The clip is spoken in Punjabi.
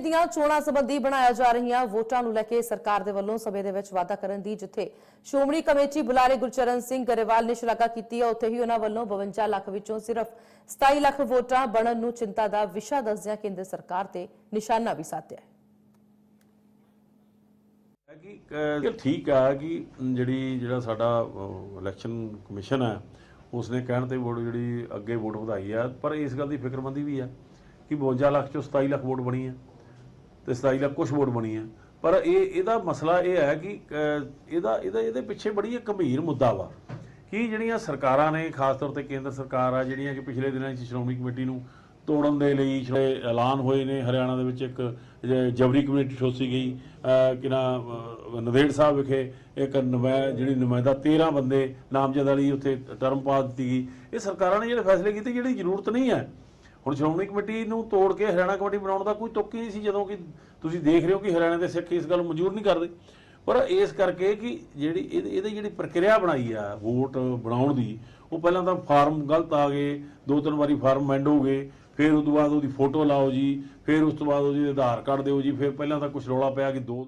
ਦੀਆਂ ਚੋਣਾਂ ਸੰਬੰਧੀ ਬਣਾਇਆ ਜਾ ਰਹੀਆਂ ਵੋਟਾਂ ਨੂੰ ਲੈ ਕੇ ਸਰਕਾਰ ਦੇ ਵੱਲੋਂ ਸਮੇਂ ਦੇ ਵਿੱਚ ਵਾਅਦਾ ਕਰਨ ਦੀ ਜਿੱਥੇ ਸ਼੍ਰੋਮਣੀ ਕਮੇਟੀ ਬੁਲਾਰੇ ਗੁਰਚਰਨ ਸਿੰਘ ਗਰੇਵਾਲ ਨੇ ਸ਼ਲਾਘਾ ਕੀਤੀ ਹੈ ਉੱਥੇ ਹੀ ਉਹਨਾਂ ਵੱਲੋਂ 52 ਲੱਖ ਵਿੱਚੋਂ ਸਿਰਫ 27 ਲੱਖ ਵੋਟਾਂ ਬਣਨ ਨੂੰ ਚਿੰਤਾ ਦਾ ਵਿਸ਼ਾ ਦੱਸਦਿਆਂ ਕੇਂਦਰ ਸਰਕਾਰ ਤੇ ਨਿਸ਼ਾਨਾ ਵੀ ਸਾਧਿਆ ਹੈ। ਕਿ ਅਹ, ਠੀਕ ਆ ਕਿ ਜਿਹੜੀ ਜਿਹੜਾ ਸਾਡਾ ਇਲੈਕਸ਼ਨ ਕਮਿਸ਼ਨ ਹੈ ਉਸਨੇ ਕਹਿਣ ਤੇ ਵੋਟ ਜਿਹੜੀ ਅੱਗੇ ਵੋਟ ਵਧਾਈ ਆ ਪਰ ਇਸ ਗੱਲ ਦੀ ਫਿਕਰਮੰਦੀ ਵੀ ਆ ਕਿ 52 ਲੱਖ ਚੋਂ 27 ਲੱਖ ਵੋਟ ਬਣੀ ਆ। ਤੇ 27 ਲੱਖ ਕੁਝ ਵੋਟ ਬਣੀ ਹੈ ਪਰ ਇਹ ਇਹਦਾ ਮਸਲਾ ਇਹ ਹੈ ਕਿ ਇਹਦਾ ਇਹਦਾ ਇਹਦੇ ਪਿੱਛੇ ਬੜੀ ਗੰਭੀਰ ਮੁੱਦਾ ਵਾ ਕਿ ਜਿਹੜੀਆਂ ਸਰਕਾਰਾਂ ਨੇ ਖਾਸ ਤੌਰ ਤੇ ਕੇਂਦਰ ਸਰਕਾਰ ਆ ਜਿਹੜੀਆਂ ਕਿ ਪਿਛਲੇ ਦਿਨਾਂ 'ਚ ਸ਼੍ਰੋਮਣੀ ਕਮੇਟੀ ਨੂੰ ਤੋੜਨ ਦੇ ਲਈ ਜਿਹੜੇ ਐਲਾਨ ਹੋਏ ਨੇ ਹਰਿਆਣਾ ਦੇ ਵਿੱਚ ਇੱਕ ਜਬਰੀ ਕਮੇਟੀ ਠੋਸੀ ਗਈ ਅਹ, ਕਿ ਨਾ ਨੰਦੇੜ ਸਾਹਿਬ ਵਿਖੇ ਇੱਕ ਨੁਮਾਇ ਜਿਹੜੀ ਨੁਮਾਇੰਦਾ 13 ਬੰਦੇ ਨਾਮਜ਼ਦ ਵਾਲੀ ਉੱਥੇ ਟਰਮ ਪਾ ਦਿੱਤੀ ਗਈ। ਇਹ ਸਰਕਾਰਾਂ ਨੇ ਜਿਹੜੇ ਫੈਸਲੇ ਕੀਤੇ ਜਿਹੜੀ ਜ਼ਰੂਰਤ ਨਹੀਂ ਹੈ। ਹੁਣ ਸ਼੍ਰੋਮਣੀ ਕਮੇਟੀ ਨੂੰ ਤੋੜ ਕੇ ਹਰਿਆਣਾ ਕਮੇਟੀ ਬਣਾਉਣ ਦਾ ਕੋਈ ਤੁੱਕ ਹੀ ਨਹੀਂ ਸੀ, ਜਦੋਂ ਕਿ ਤੁਸੀਂ ਦੇਖ ਰਹੇ ਹੋ ਕਿ ਹਰਿਆਣਾ ਦੇ ਸਿੱਖ ਇਸ ਗੱਲ ਮਨਜ਼ੂਰ ਨਹੀਂ ਕਰਦੇ। ਪਰ ਇਸ ਕਰਕੇ ਕਿ ਜਿਹੜੀ ਇਹਦੀ ਇਹਦੀ ਜਿਹੜੀ ਪ੍ਰਕਿਰਿਆ ਬਣਾਈ ਆ, ਵੋਟ ਬਣਾਉਣ ਦੀ, ਉਹ ਪਹਿਲਾਂ ਤਾਂ ਫਾਰਮ ਗਲਤ ਆ ਗਏ, ਦੋ ਤਿੰਨ ਵਾਰੀ ਫਾਰਮ ਮੈਂਡ ਹੋ ਗਏ, ਫਿਰ ਉਸ ਤੋਂ ਬਾਅਦ ਉਹਦੀ ਫੋਟੋ ਲਾਓ ਜੀ, ਫਿਰ ਉਸ ਤੋਂ ਬਾਅਦ ਉਹਦੀ ਆਧਾਰ ਕਾਰਡ ਦਿਓ ਜੀ, ਫਿਰ ਪਹਿਲਾਂ ਤਾਂ ਕੁਝ ਰੌਲਾ ਪਿਆ ਕਿ ਦੋ